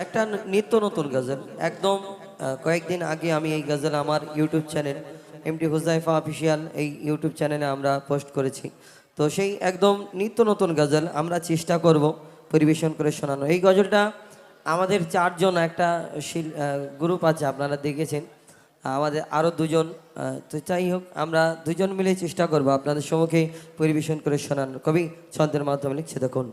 একটা নিত্য নতুন গজল। একদম কয়েকদিন আগে আমি এই গজল আমার YouTube channel MT Huzaifa official এই ইউটিউব চ্যানেলে আমরা পোস্ট করেছি। তো সেই একদম নিত্য নতুন গজল আমরা চেষ্টা করব পরিবেশন করে শোনানো। এই গজলটা আমাদের চারজন একটা শিল- গ্রুপ আছে, আপনারা দেখেছেন। আমাদের আরও দুজন তো যাই হোক, আমরা দুজন মিলে চেষ্টা করব আপনাদের সম্মুখে পরিবেশন করে শোনানো। কবি, ছন্দের মাধ্যমে লিখছে দেখুন।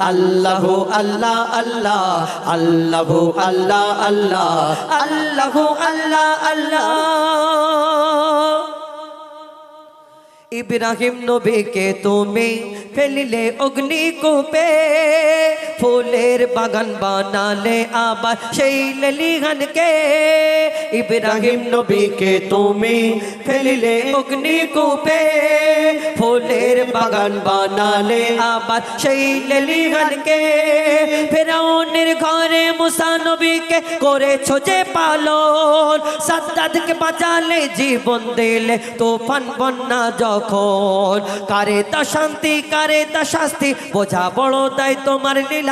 আল্লাহ আল্লাহ আল্লাহ আল্লাহ আল্লাহ আল্লাহ আল্লাহ আল্লাহ আল্লাহ। ইব্রাহিম নবীকে তুমি ফেলিলে অগ্নি কূপে ফুলের বাগান বানালে আবার সেই লেলিহানকে। ইব্রাহিম নবীকে তুমি ফেলিলে অগ্নি কূপে ফুলের বাগান বানালে আবার সেই লেলিহানকে। ফেরাউনের ঘরে মুসা নবীকে করেছ যে পালন। সাদ্দাদকে বাঁচালে জীবন দিলে তোফান বন্যা যখন। কারে তা শান্তি কারে তা শাস্তি বোঝা বড় দায় তোমার লীলা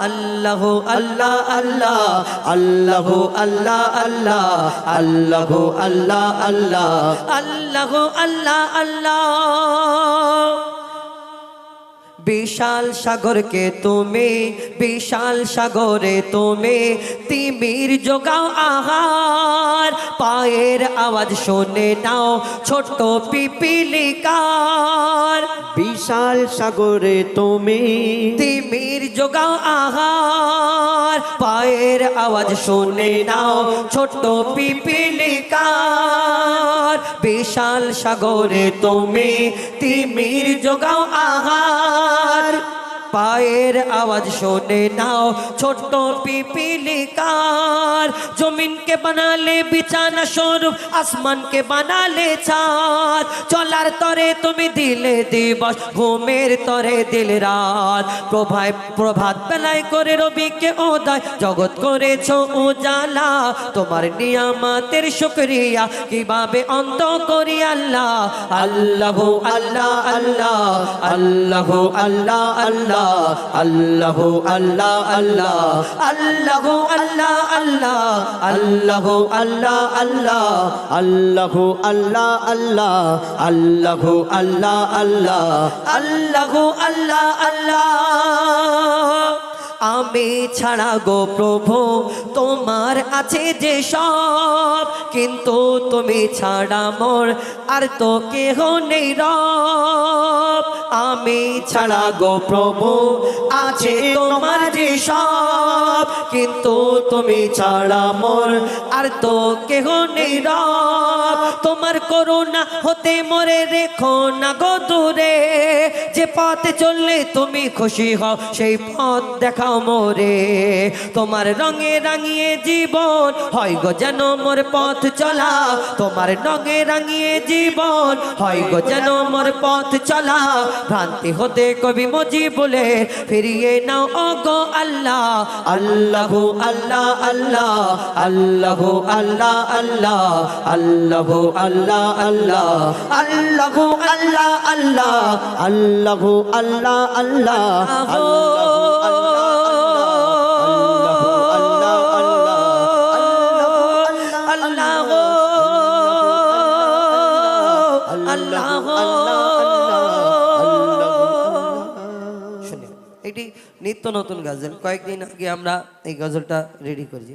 আল্লাহ আল্লাহ আল্লাহ আল্লাহ আল্লাহ আল্লাহ আল্লাহ আল্লাহ আল্লাহ আল্লাহ আল্লাহ আল্লাহ বিশাল সাগরকে তুমি বিশাল সাগরে তুমি তিমির যোগাও আহার পায়ের আওয়াজ শুনে নাও ছোট্ট পিপিলিকার বিশাল সাগরে তুমি। তিমির যোগাও আহার, পায়ের আওয়াজ শুনে নাও, ছোট্ট পিপিলিকার। বিশাল সাগরে তুমি তিমির যোগাও আহার পায়ের আওয়াজ শোনে নাও, ছোট্ট পিপিলিকার। জমিনকে বানালে বিছানা স্বরূপ, আসমানকে বানালে ছাদ। চলার তরে তুমি দিলে দিবস, ঘুমের তরে দিল রাত। প্রভায় প্রভাত বেলায় করে রবিকে ওদয় জগৎ করেছ উজালা। তোমার নিয়ামাতের শুক্রিয়া, কীভাবে অন্ত করি আল্লাহ? আল্লাহ আল্লাহ আল্লাহ আল্লাহ আল্লাহ আল্লাহ। আল্লাহ আল্লাহ আল্লাহ আল্লাহ আল্লাহ আল্লাহ আল্লাহ আল্লাহ আল্লাহ আল্লাহ আল্লাহ আল্লাহ আল্লাহ আল্লাহ আল্লাহ আল্লাহ আল্লাহ আল্লাহ। আমি ছাড়া গো প্রভু, তোমার আছে যে সব, কিন্তু তুমি ছাড়া মোর আর তো কেহ নেই রব। আমি ছাড়া গো প্রভু, আছে তোমার যে সব, কিন্তু তুমি ছাড়া মোর আর তো কেহ নেই তোমার করুণা হতে মরে রেখো না গো দূরে, যে পথে চললে তুমি খুশি হও, সেই পথ দেখাও মোরে। তোমার রঙে রাঙিয়ে জীবন হয় গো যেন মোর পথ চলা। তোমার রঙে রাঙিয়ে জীবন হয় গো যেন মোর পথ চলা। ভ্রান্তি হতে কবি মজি বলে ফিরিয়ে নাও ও গো আল্লাহ আল্লাহ আল্লাহ আল্লাহ আল্লাহ আল্লাহ আল্লাহ আল্লাহ আল্লাহ আল্লাহ আল্লাহ আল্লাহ আল্লাহ আল্লাহ আল্লাহ আল্লাহ আল্লাহ আল্লাহ শুনে এটি নিত্য নতুন গজল কয়েকদিন আগে আমরা এই গজলটা রেডি করেছি।